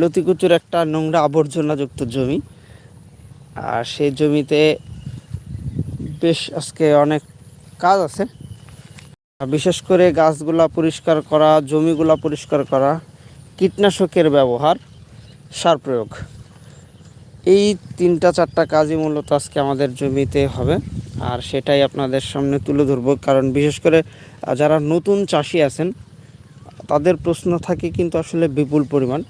লতিকুচুর একটা নোংরা আবর্জনাযুক্ত জমি। আর সেই জমিতে বেশ আজকে অনেক কাজ আছে। বিশেষ করে গাছগুলা পরিষ্কার করা, জমিগুলা পরিষ্কার করা, কীটনাশকের ব্যবহার, সার প্রয়োগ। এই তিনটা চারটা কাজই মূলত আজকে আমাদের জমিতে হবে। আর সেটাই আপনাদের সামনে তুলে ধরবো। কারণ বিশেষ করে যারা নতুন চাষি আছেন, তাদের প্রশ্ন থাকে কিন্তু আসলে বিপুল পরিমাণ।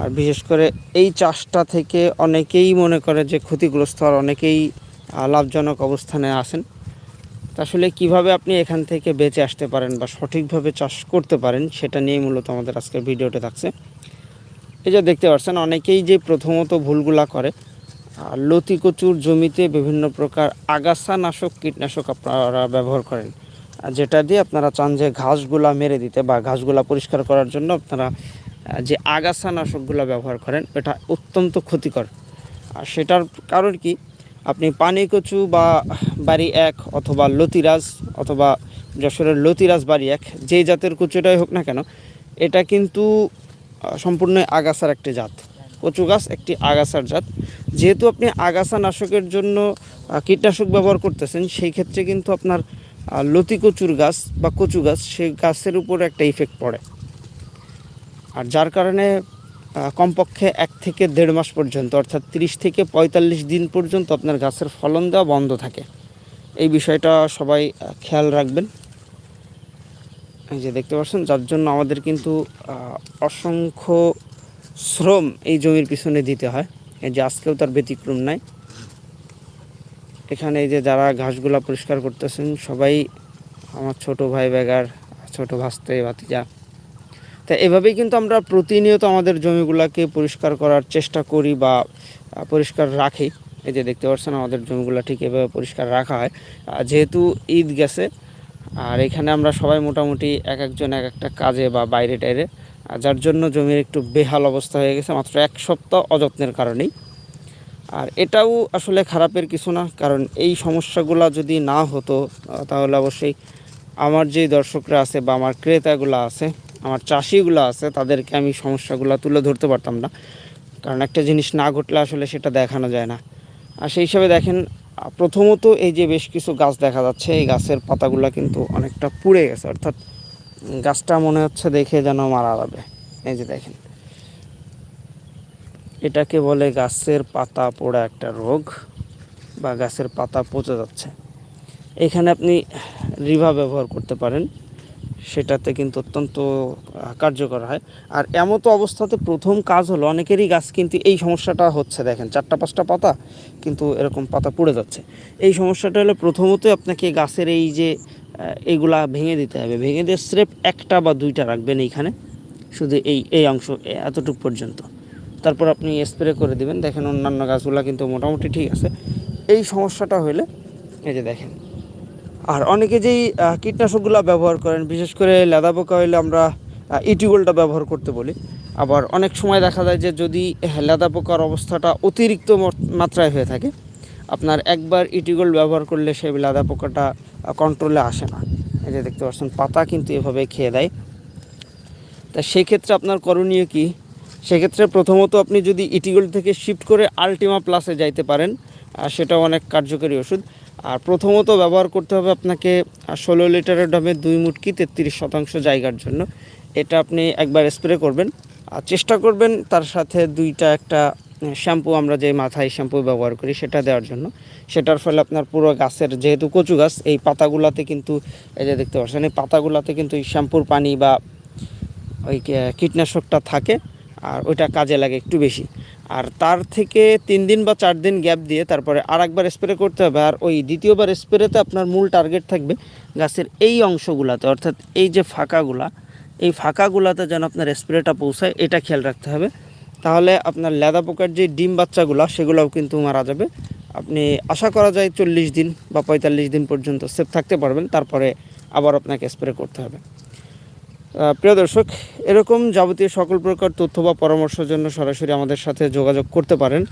আর বিশেষ করে এই চাষটা থেকে অনেকেই মনে করে যে ক্ষতিগ্রস্ত আর অনেকেই লাভজনক অবস্থানে আসেন। আসলে কীভাবে আপনি এখান থেকে বেঁচে আসতে পারেন বা সঠিকভাবে চাষ করতে পারেন সেটা নিয়েই মূলত আমাদের আজকের ভিডিওতে থাকছে। এই যে দেখতে পাচ্ছেন, অনেকেই যে প্রথমত ভুলগুলা করে লতি কচুর জমিতে বিভিন্ন প্রকার আগাছা নাশক কীটনাশক আপনারা ব্যবহার করেন যেটা দিয়ে আপনারা চান যে ঘাসগুলা মেরে দিতে বা ঘাসগুলা পরিষ্কার করার জন্য আপনারা যে আগাছা নাশকগুলো ব্যবহার করেন, এটা অত্যন্ত ক্ষতিকর। আর সেটার কারণ কি? আপনি পানি কচু বা বাড়ি এক অথবা লতিরাজ অথবা যশোরের লতিরাজ বাড়ি এক, যেই জাতের কচুটাই হোক না কেন, এটা কিন্তু সম্পূর্ণ আগাছার একটি জাত। কচু গাছ একটি আগাছার জাত। যেহেতু আপনি আগাছা নাশকের জন্য কীটনাশক ব্যবহার করতেছেন, সেই ক্ষেত্রে কিন্তু আপনার লতি কচুর গাছ বা কচু গাছ, সেই গাছের উপর একটা ইফেক্ট পড়ে। আর যার কারণে কমপক্ষে এক থেকে দেড় মাস পর্যন্ত, অর্থাৎ তিরিশ থেকে পঁয়তাল্লিশ দিন পর্যন্ত আপনার গাছের ফলন দেওয়া বন্ধ থাকে। এই বিষয়টা সবাই খেয়াল রাখবেন। এই যে দেখতে পাচ্ছেন, যার জন্য আমাদের কিন্তু অসংখ্য শ্রম এই জমির পিছনে দিতে হয়। এই যে আজকেও তার ব্যতিক্রম নাই। এখানে এই যে যারা ঘাসগুলা পরিষ্কার করতেছেন, সবাই আমার ছোট ভাই বেগার, ছোট ভাস্তে ভাতিজা তা এভাবেই কিন্তু আমরা প্রতিনিয়ত আমাদের জমিগুলাকে পরিষ্কার করার চেষ্টা করি বা পরিষ্কার রাখি। এই যে দেখতে পাচ্ছেন আমাদের জমিগুলো ঠিক এভাবে পরিষ্কার রাখা হয়। যেহেতু ঈদ গেছে, আর এখানে আমরা সবাই মোটামুটি এক একজন এক একটা কাজে বা বাইরে টাইরে যার জন্য জমির একটু বেহাল অবস্থা হয়ে গেছে মাত্র এক সপ্তাহ অযত্নের কারণেই। আর এটাও আসলে খারাপের কিছু না, কারণ এই সমস্যাগুলো যদি না হতো তাহলে অবশ্যই আমার যে দর্শকরা আছে বা আমার ক্রেতাগুলো আছে আমার চাষিগুলো আছে, তাদেরকে আমি সমস্যাগুলো তুলে ধরতে পারতাম না। কারণ একটা জিনিস না ঘটলে আসলে সেটা দেখানো যায় না। আর সেই হিসাবে দেখেন প্রথমত এই যে বেশ কিছু গাছ দেখা যাচ্ছে, এই গাছের পাতাগুলো কিন্তু অনেকটা পুড়ে গেছে। অর্থাৎ গাছটা মনে হচ্ছে দেখে যেন মারা যাবে। এই যে দেখেন। এটাকে বলে গাছের পাতা পোড়া একটা রোগ বা গাছের পাতা পচে যাচ্ছে। এখানে আপনি রিভা ব্যবহার করতে পারেন। সেটাতে কিন্তু অত্যন্ত কার্যকর হয়। আর এমতো অবস্থাতে প্রথম কাজ হলো অনেকেরই গাছ কিন্তু এই সমস্যাটা হচ্ছে দেখেন চারটা পাঁচটা পাতা কিন্তু এরকম পাতা পুড়ে যাচ্ছে। এই সমস্যাটা হলো প্রথমতই আপনাকে গাছের এই যে আহ, এইগুলা ভেঙে দিতে হবে। ভেঙে দিয়ে স্রেফ একটা বা দুইটা রাখবেন এইখানে শুধু এই এই অংশ এতটুকু পর্যন্ত। তারপর আপনি স্প্রে করে দিবেন। দেখেন অন্যান্য গাছগুলো কিন্তু মোটামুটি ঠিক আছে। এই সমস্যাটা হলে এই যে দেখেন আর অনেকে যেই কীটনাশকগুলো ব্যবহার করেন, বিশেষ করে লেদা পোকা হইলে আমরা ইটিগোলটা ব্যবহার করতে বলি। আবার অনেক সময় দেখা যায় যে যদি লেদা পোকার অবস্থাটা অতিরিক্ত মাত্রায় হয়ে থাকে, আপনার একবার ইটিগোল ব্যবহার করলে সেই লেদা পোকাটা কন্ট্রোলে আসে না। এই যে দেখতে পাচ্ছেন, পাতা কিন্তু এভাবে খেয়ে দেয়। তা সেই ক্ষেত্রে আপনার করণীয় কি? সেক্ষেত্রে প্রথমত আপনি যদি ইটিগোল থেকে শিফট করে আলটিমা প্লাসে যাইতে পারেন সেটাও অনেক কার্যকরী ওষুধ। আর প্রথমত ব্যবহার করতে হবে আপনাকে ষোলো লিটারের ডমে দুই মুটকি তেত্রিশ শতাংশ জায়গার জন্য। এটা আপনি একবার স্প্রে করবেন। আর চেষ্টা করবেন তার সাথে দুইটা একটা শ্যাম্পু আমরা যে মাথায় শ্যাম্পু ব্যবহার করি সেটা দেওয়ার জন্য। সেটার ফলে আপনার পুরো গাছের যেহেতু কচু গাছ, এই পাতাগুলাতে কিন্তু, এই যে দেখতে পাচ্ছেন, এই পাতাগুলাতে কিন্তু এই শ্যাম্পুর পানি বা ওই কীটনাশকটা থাকে, আর ওইটা কাজে লাগে একটু বেশি। আর তার থেকে তিন দিন বা চার দিন গ্যাপ দিয়ে তারপরে আর একবার স্প্রে করতে হবে। আর ওই দ্বিতীয়বার স্প্রেতে আপনার মূল টার্গেট থাকবে গাছের এই অংশগুলাতে, অর্থাৎ এই যে ফাঁকাগুলা, এই ফাঁকাগুলাতে যেন আপনার স্প্রেটা পৌঁছায়, এটা খেয়াল রাখতে হবে। তাহলে আপনার লেদা পোকার যে ডিম বাচ্চাগুলো, সেগুলোও কিন্তু মারা যাবে। আপনি আশা করা যায় চল্লিশ দিন বা পঁয়তাল্লিশ দিন পর্যন্ত সেফ থাকতে পারবেন, তারপরে আবার আপনাকে স্প্রে করতে হবে। প্রিয় দর্শক, এরকম যাবতীয় সকল প্রকার তথ্য বা পরামর্শের জন্য সরাসরি আমাদের সাথে যোগাযোগ করতে পারেন।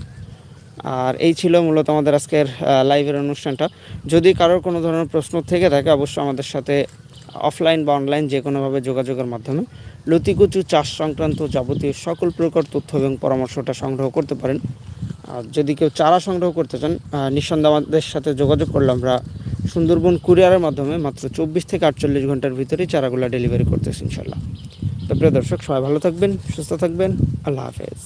আর এই ছিল মূলত আমাদের আজকের লাইভের অনুষ্ঠানটা। যদি কারোর কোনো ধরনের প্রশ্ন থেকে থাকে, অবশ্যই আমাদের সাথে অফলাইন বা অনলাইন যে কোনোভাবে যোগাযোগের মাধ্যমে লতিকুচু চাষ সংক্রান্ত যাবতীয় সকল প্রকার তথ্য এবং পরামর্শটা সংগ্রহ করতে পারেন। আর যদি কেউ চারা সংগ্রহ করতে চান নিঃসন্দেহে আমাদের সাথে যোগাযোগ করলে আমরা সুন্দরবন কুরিয়ারের মাধ্যমে মাত্র চব্বিশ থেকে আটচল্লিশ ঘণ্টার ভিতরেই চারাগুলা ডেলিভারি করতেছি ইনশাল্লাহ। তো প্রিয় দর্শক, সবাই ভালো থাকবেন, সুস্থ থাকবেন। আল্লাহ হাফেজ।